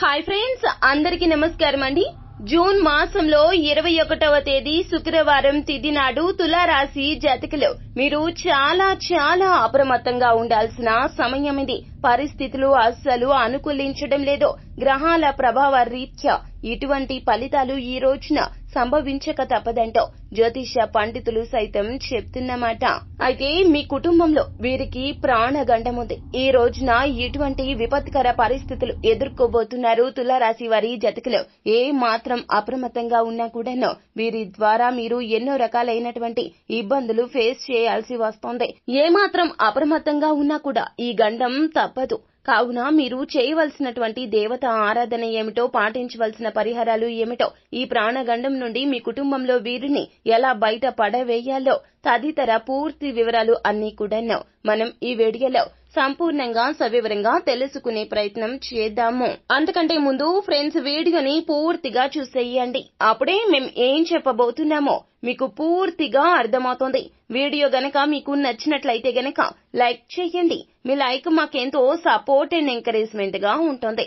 Hi friends అందరికీ నమస్కారం అండి. జూన్ మాసంలో ఇరవై ఒకటవ తేదీ శుక్రవారం తిది నాడు తులారాశి జాతకులు. మీరు చాలా చాలా అప్రమత్తంగా ఉండాల్సిన సమయం ఇది. పరిస్థితులు అస్సలు అనుకూలించడం లేదు. గ్రహాల ప్రభావ రీత్యా ఇటువంటి ఫలితాలు ఈ రోజున సంభవించక తప్పదంటో జ్యోతిష పండితులు సైతం చెప్తున్నమాట. అయితే మీ కుటుంబంలో వీరికి ప్రాణగండముంది. ఈ రోజున ఇటువంటి విపత్కర పరిస్థితులు ఎదుర్కోబోతున్నారు తులారాశి వారి జతకులు. ఏ మాత్రం అప్రమత్తంగా ఉన్నా కూడాను వీరి ద్వారా మీరు ఎన్నో రకాలైనటువంటి ఇబ్బందులు ఫేస్ చేయాల్సి వస్తోంది. ఏ మాత్రం అప్రమత్తంగా ఉన్నా కూడా ఈ గండం తప్పదు. కావున మీరు చేయవలసినటువంటి దేవత ఆరాధన ఏమిటో పాటించవలసిన పరిహారాలు ఏమిటో ఈ ప్రాణగండం నుండి మీ కుటుంబంలో వీరిని ఎలా బయట పడవేయాలో తదితర పూర్తి వివరాలు అన్నీ కూడాను మనం ఈ వీడియోలో సంపూర్ణంగా సవివరంగా తెలుసుకునే ప్రయత్నం చేద్దాము. అంతకంటే ముందు ఫ్రెండ్స్ వీడియోని పూర్తిగా చూసేయండి. అప్పుడే మేం ఏం చెప్పబోతున్నామో మీకు పూర్తిగా అర్థమవుతుంది. వీడియో గనక మీకు నచ్చినట్లయితే గనక లైక్ చేయండి. మీ లైక్ మాకెంతో సపోర్ట్ అండ్ ఎంకరేజ్మెంట్గా ఉంటుంది.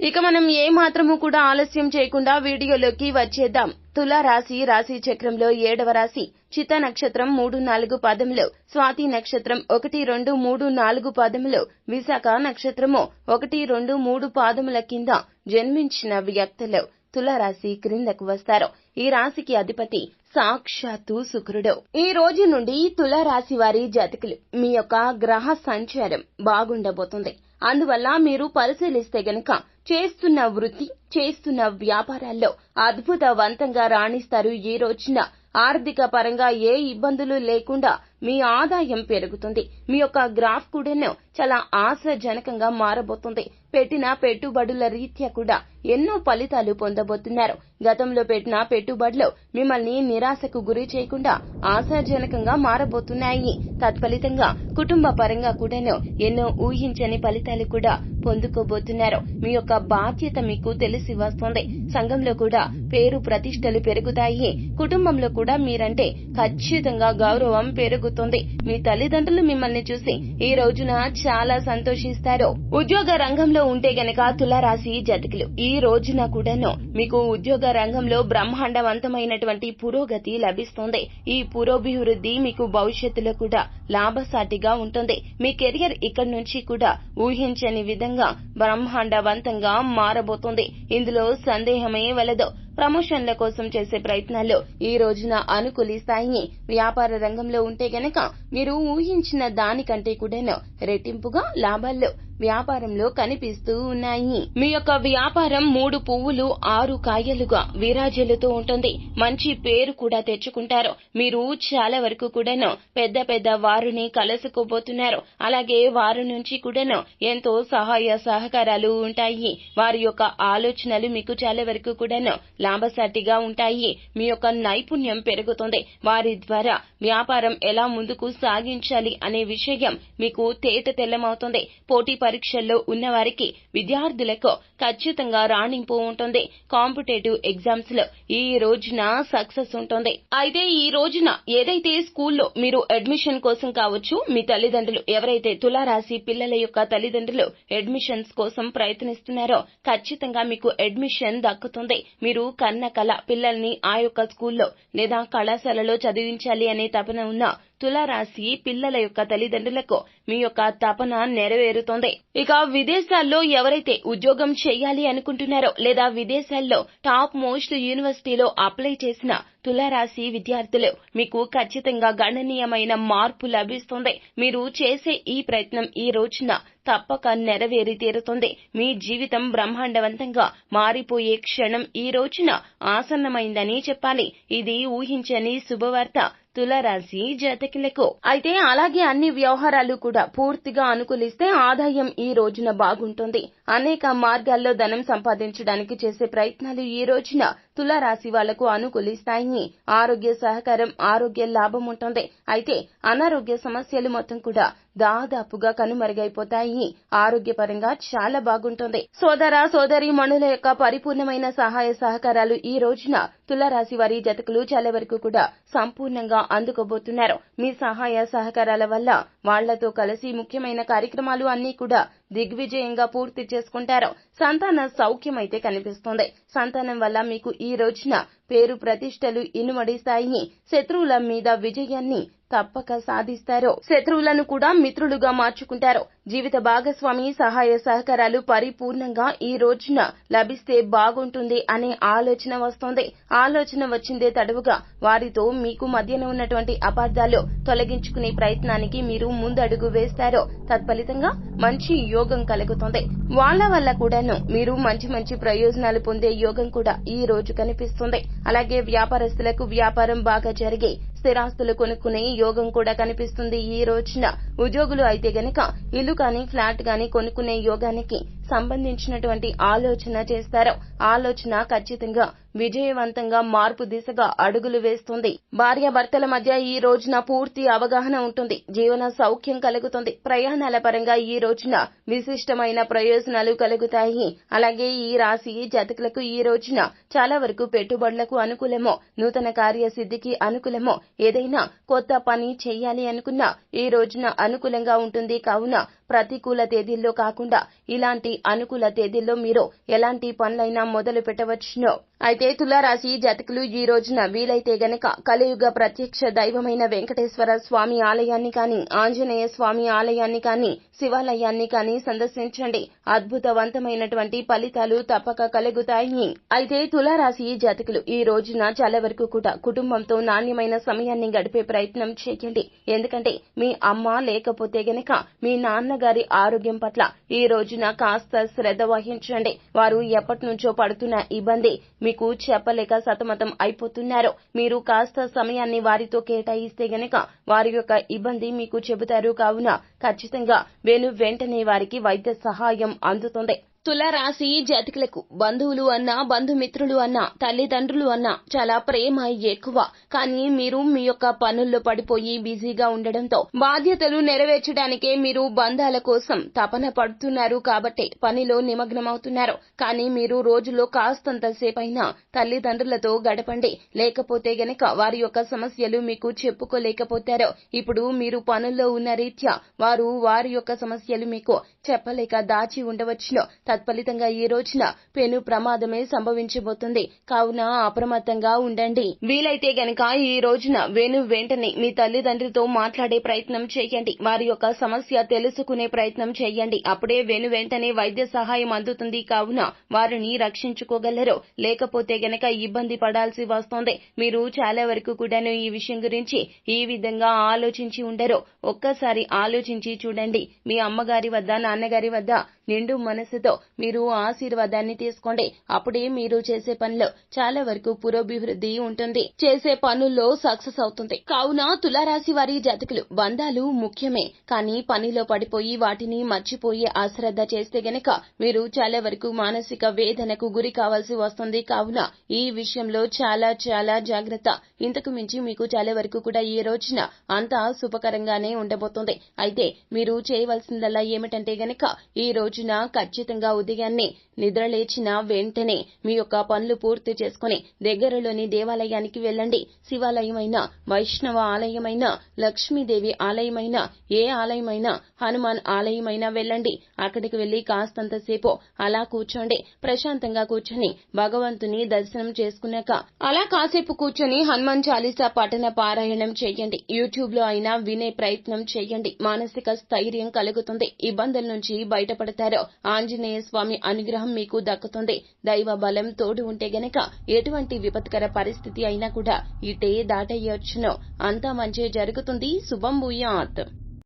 ఇక మనం ఏ మాత్రము కూడా ఆలస్యం చేయకుండా వీడియోలోకి వచ్చేద్దాం. తులా రాశి రాశి చక్రంలో ఏడవ రాశి చిత్త నక్షత్రం మూడు నాలుగు పదములో స్వాతి నక్షత్రం ఒకటి రెండు మూడు నాలుగు పదములో విశాఖ నక్షత్రము ఒకటి రెండు మూడు పాదముల కింద జన్మించిన వ్యక్తులు తులారాశి క్రిందకు వస్తారు. ఈ రాశికి అధిపతి సాక్షాత్తు శుక్రుడు. ఈ రోజు నుండి తులారాశి వారి జాతకులు మీ యొక్క గ్రహ సంచారం బాగుండబోతుంది. అందువల్ల మీరు పరిశీలిస్తే గనక చేస్తున్న వృత్తి చేస్తున్న వ్యాపారాల్లో అద్భుతవంతంగా రాణిస్తారు. ఈ రోజున ఆర్థిక పరంగా ఏ ఇబ్బందులు లేకుండా మీ ఆదాయం పెరుగుతుంది. మీ యొక్క గ్రాఫ్ కూడాను చాలా ఆశాజనకంగా మారబోతుంది. పెట్టిన పెట్టుబడుల రీత్యా కూడా ఎన్నో ఫలితాలు పొందబోతున్నారు. గతంలో పెట్టిన పెట్టుబడులు మిమ్మల్ని నిరాశకు గురి చేయకుండా ఆశాజనకంగా మారబోతున్నాయి. తత్ఫలితంగా కుటుంబ పరంగా కూడాను ఎన్నో ఊహించని ఫలితాలు కూడా పొందుకోబోతున్నారు. మీ యొక్క బాధ్యత మీకు తెలిసి వస్తుంది. సంఘంలో కూడా పేరు ప్రతిష్టలు పెరుగుతాయి. కుటుంబంలో కూడా మీరంటే ఖచ్చితంగా గౌరవం పెరుగు పెరుగుతుంది మీ తల్లిదండ్రులు మిమ్మల్ని చూసి ఈ రోజున చాలా సంతోషిస్తారు. ఉద్యోగ రంగంలో ఉంటే గనక తులారాశి జతకులు ఈ రోజున కూడాను మీకు ఉద్యోగ రంగంలో బ్రహ్మాండవంతమైనటువంటి పురోగతి లభిస్తుంది. ఈ పురోభివృద్ధి మీకు భవిష్యత్తులో కూడా లాభసాటిగా ఉంటుంది. మీ కెరియర్ ఇక్కడి నుంచి కూడా ఊహించని విధంగా బ్రహ్మాండవంతంగా మారబోతుంది. ఇందులో సందేహమే వలదు. ప్రమోషన్ల కోసం చేసే ప్రయత్నాలు ఈ రోజున అనుకూలిస్తాయి వ్యాపార రంగంలో ఉంటే గనక మీరు ఊహించిన దానికంటే కూడాను రెట్టింపుగా లాభాల్లో వ్యాపారంలో కనిపిస్తూ ఉన్నాయి. మీ యొక్క వ్యాపారం మూడు పువ్వులు ఆరు కాయలుగా విరాజలుతూ ఉంటుంది. మంచి పేరు కూడా తెచ్చుకుంటారు. మీరు చాలా వరకు కూడాను పెద్ద పెద్ద వారిని కలుసుకోబోతున్నారు. అలాగే వారి నుంచి కూడాను ఎంతో సహాయ సహకారాలు ఉంటాయి. వారి యొక్క ఆలోచనలు మీకు చాలా వరకు కూడాను లాభసాటిగా ఉంటాయి. మీ యొక్క నైపుణ్యం పెరుగుతుంది. వారి ద్వారా వ్యాపారం ఎలా ముందుకు సాగించాలి అనే విషయం మీకు తేట తెల్లమవుతుంది. పోటీ పరీక్షల్లో ఉన్నవారికి విద్యార్థులకు ఖచ్చితంగా రాణింపు ఉంటుంది. కాంపిటేటివ్ ఎగ్జామ్స్లో ఈ రోజున సక్సెస్ ఉంటుంది. అయితే ఈ రోజున ఏదైతే స్కూల్లో మీరు అడ్మిషన్ కోసం కావచ్చు మీ తల్లిదండ్రులు ఎవరైతే తులారాశి పిల్లల యొక్క తల్లిదండ్రులు అడ్మిషన్స్ కోసం ప్రయత్నిస్తున్నారో ఖచ్చితంగా మీకు అడ్మిషన్ దక్కుతుంది. మీరు కన్న కళ పిల్లల్ని ఆ యొక్క స్కూల్లో లేదా కళాశాలలో చదివించాలి అనే తపన ఉన్న తులారాశి పిల్లల యొక్క తల్లిదండ్రులకు మీ యొక్క తపన నెరవేరుతోంది. ఇక విదేశాల్లో ఎవరైతే ఉద్యోగం చేయాలి అనుకుంటున్నారో లేదా విదేశాల్లో టాప్ మోస్ట్ యూనివర్సిటీలో అప్లై చేసిన తులారాశి విద్యార్థులు మీకు ఖచ్చితంగా గణనీయమైన మార్పు లభిస్తుంది. మీరు చేసే ఈ ప్రయత్నం ఈ రోజున తప్పక నెరవేరి తీరుతుంది. మీ జీవితం బ్రహ్మాండవంతంగా మారిపోయే క్షణం ఈ రోజున ఆసన్నమైందని చెప్పాలి. ఇది ఊహించని శుభవార్త. తులరాశి జాతకులకు. అయితే అలాగే అన్ని వ్యవహారాలు కూడా పూర్తిగా అనుకూలిస్తే ఆదాయం ఈ రోజున బాగుంటుంది. అనేక మార్గాల్లో ధనం సంపాదించడానికి చేసే ప్రయత్నాలు ఈ రోజున తులారాశి వాళ్ళకు అనుకూలిస్తాయి ఆరోగ్య సహకారం ఆరోగ్య లాభం ఉంటుంది. అయితే అనారోగ్య సమస్యలు మొత్తం కూడా దాదాపుగా కనుమరుగైపోతాయి. ఆరోగ్యపరంగా చాలా బాగుంటుంది. సోదర సోదరి మణుల యొక్క పరిపూర్ణమైన సహాయ సహకారాలు ఈ రోజున తులరాశి వారి జతకులు చాలా వరకు కూడా సంపూర్ణంగా అందుకోబోతున్నారు. మీ సహాయ సహకారాల వల్ల వాళ్ళతో కలిసి ముఖ్యమైన కార్యక్రమాలు అన్ని కూడా దిగ్విజయంగా పూర్తి చేసుకుంటారు సంతాన సౌఖ్యం అయితే కనిపిస్తుంది. సంతానం వల్ల మీకు ఈ రోజున పేరు ప్రతిష్టలు ఇనుమడిస్తాయి శత్రువుల మీద విజయాన్ని తప్పక సాధిస్తారు శత్రువులను కూడా మిత్రులుగా మార్చుకుంటారు. జీవిత భాగస్వామి సహాయ సహకారాలు పరిపూర్ణంగా ఈ రోజున లభిస్తే బాగుంటుంది అనే ఆలోచన వస్తోంది. ఆలోచన వచ్చిందే తడవుగా. వారితో మీకు మధ్యన ఉన్నటువంటి అపార్థాలు తొలగించుకునే ప్రయత్నానికి మీరు ముందడుగు వేస్తారు తత్ఫలితంగా మంచి యోగం కలుగుతుంది. వాళ్ళ వల్ల కూడాను మీరు మంచి మంచి ప్రయోజనాలు పొందే యోగం కూడా ఈ రోజు కనిపిస్తుంది. అలాగే వ్యాపారస్తులకు వ్యాపారం బాగా జరిగి స్థిరాస్తులు కొనుక్కునే యోగం కూడా కనిపిస్తుంది ఈ రోజున. ఉద్యోగులు అయితే గనక ఇల్లు కానీ ఫ్లాట్ కానీ కొనుక్కునే యోగానికి సంబంధించినటువంటి ఆలోచన చేస్తారు. ఆలోచన ఖచ్చితంగా విజయవంతంగా మార్పు దిశగా అడుగులు వేస్తుంది. భార్యాభర్తల మధ్య ఈ రోజున పూర్తి అవగాహన ఉంటుంది. జీవన సౌఖ్యం కలుగుతుంది. ప్రయాణాల పరంగా ఈ రోజున విశిష్టమైన ప్రయోజనాలు కలుగుతాయి. అలాగే ఈ రాశి జాతకులకు ఈ రోజున చాలా వరకు పెట్టుబడులకు అనుకూలమో నూతన కార్యసిద్ధికి అనుకూలమో ఏదైనా కొత్త పని చేయాలి అనుకున్నా ఈ రోజున అనుకూలంగా ఉంటుంది. కావున ప్రతికూల తేదీల్లో కాకుండా ఇలాంటి అనుకూల తేదీల్లో మీరు ఎలాంటి పనులైనా మొదలు పెట్టవచ్చును అయితే తులారాశి జాతకులు ఈ రోజున వీలైతే గనక కలియుగ ప్రత్యక్ష దైవమైన వెంకటేశ్వర స్వామి ఆలయాన్ని కాని ఆంజనేయ స్వామి ఆలయాన్ని కాని శివాలయాన్ని కాని సందర్శించండి. అద్భుతవంతమైనటువంటి ఫలితాలు తప్పక కలుగుతాయి. అయితే తులారాశి జాతకులు ఈ రోజున చాలా వరకు కూడా కుటుంబంతో నాణ్యమైన సమయాన్ని గడిపే ప్రయత్నం చేయండి. ఎందుకంటే మీ అమ్మ లేకపోతే గనక మీ నాన్నగారి ఆరోగ్యం పట్ల ఈ రోజున కాస్త శ్రద్ధ వహించండి. వారు ఎప్పటి నుంచో పడుతున్న ఇబ్బంది మీకు చెప్పలేక సతమతం అయిపోతున్నారు. మీరు కాస్త సమయాన్ని వారితో కేటాయిస్తే గనక వారి యొక్క ఇబ్బంది మీకు చెబుతారు. కావున ఖచ్చితంగా వెను వెంటనే వారికి వైద్య సహాయం అందుతుంది. తులరాశి జాతకులకు బంధువులు అన్నా బంధుమిత్రులు అన్నా తల్లిదండ్రులు అన్నా చాలా ప్రేమ ఎక్కువ. కానీ మీరు మీ యొక్క పనుల్లో పడిపోయి బిజీగా ఉండడంతో బాధ్యతలు నెరవేర్చడానికే మీరు బంధాల కోసం తపన పడుతున్నారు కాబట్టి పనిలో నిమగ్నమవుతున్నారు. కానీ మీరు రోజులో కాస్తంత సేపైనా తల్లిదండ్రులతో గడపండి. లేకపోతే గనక వారి యొక్క సమస్యలు మీకు చెప్పుకోలేకపోతారు ఇప్పుడు మీరు పనుల్లో ఉన్న రీత్యా వారు వారి యొక్క సమస్యలు మీకు చెప్పలేక దాచి ఉండవచ్చును. తత్ఫలితంగా ఈ రోజున పెను ప్రమాదమే సంభవించబోతుంది. కావున అప్రమత్తంగా ఉండండి. వీలైతే గనక ఈ రోజున వేణు వెంటనే మీ తల్లిదండ్రితో మాట్లాడే ప్రయత్నం చేయండి. వారి యొక్క సమస్య తెలుసుకునే ప్రయత్నం చేయండి. అప్పుడే వేణు వెంటనే వైద్య సహాయం అందుతుంది. కావున వారిని రక్షించుకోగలరు. లేకపోతే గనక ఇబ్బంది పడాల్సి వస్తోంది. మీరు చాలా వరకు కూడాను ఈ విషయం గురించి ఈ విధంగా ఆలోచించి ఉండరు. ఒక్కసారి ఆలోచించి చూడండి. మీ అమ్మగారి వద్ద నాన్నగారి వద్ద నిండు మనసుతో మీరు ఆశీర్వాదాన్ని తీసుకోండి. అప్పుడే మీరు చేసే పనిలో చాలా వరకు పురోభివృద్ధి ఉంటుంది. చేసే పనుల్లో సక్సెస్ అవుతుంది. కావున తులారాశి వారి జాతకులు బంధాలు ముఖ్యమే. కానీ పనిలో పడిపోయి వాటిని మర్చిపోయి అశ్రద్ధ చేస్తే గనక మీరు చాలా వరకు మానసిక వేదనకు గురి కావాల్సి వస్తుంది. కావున ఈ విషయంలో చాలా చాలా జాగ్రత్త. ఇంతకు మించి మీకు చాలా వరకు కూడా ఈ రోజున అంతా శుభకరంగానే ఉండబోతుంది. అయితే మీరు చేయవలసిందల్లా ఏమిటంటే గనక ఈ రోజున ఖచ్చితంగా ఉదయాన్నే నిద్రలేచిన వెంటనే మీ యొక్క పనులు పూర్తి చేసుకుని దగ్గరలోని దేవాలయానికి వెళ్ళండి. శివాలయమైన వైష్ణవ ఆలయమైన లక్ష్మీదేవి ఆలయమైన ఏ ఆలయమైనా హనుమాన్ ఆలయమైనా వెళ్ళండి. అక్కడికి వెళ్ళి కాస్తంతసేపు అలా కూర్చోండి. ప్రశాంతంగా కూర్చొని భగవంతుని దర్శనం చేసుకున్నాక అలా కాసేపు కూర్చొని హనుమాన్ చాలీసా పఠన పారాయణం చేయండి. యూట్యూబ్లో అయినా వినే ప్రయత్నం చేయండి. మానసిక స్థైర్యం కలుగుతుంది. ఇబ్బందుల నుంచి బయటపడతారు. ఆంజనేయ స్వామి అనుగ్రహం మీకు దక్కుతుంది దైవ బలం తోడు ఉంటే గనక ఎటువంటి విపత్కర పరిస్థితి అయినా కూడా ఇటే దాటయ్యొచ్చును. అంతా మంచి జరుగుతుంది. శుభం భూయాత్.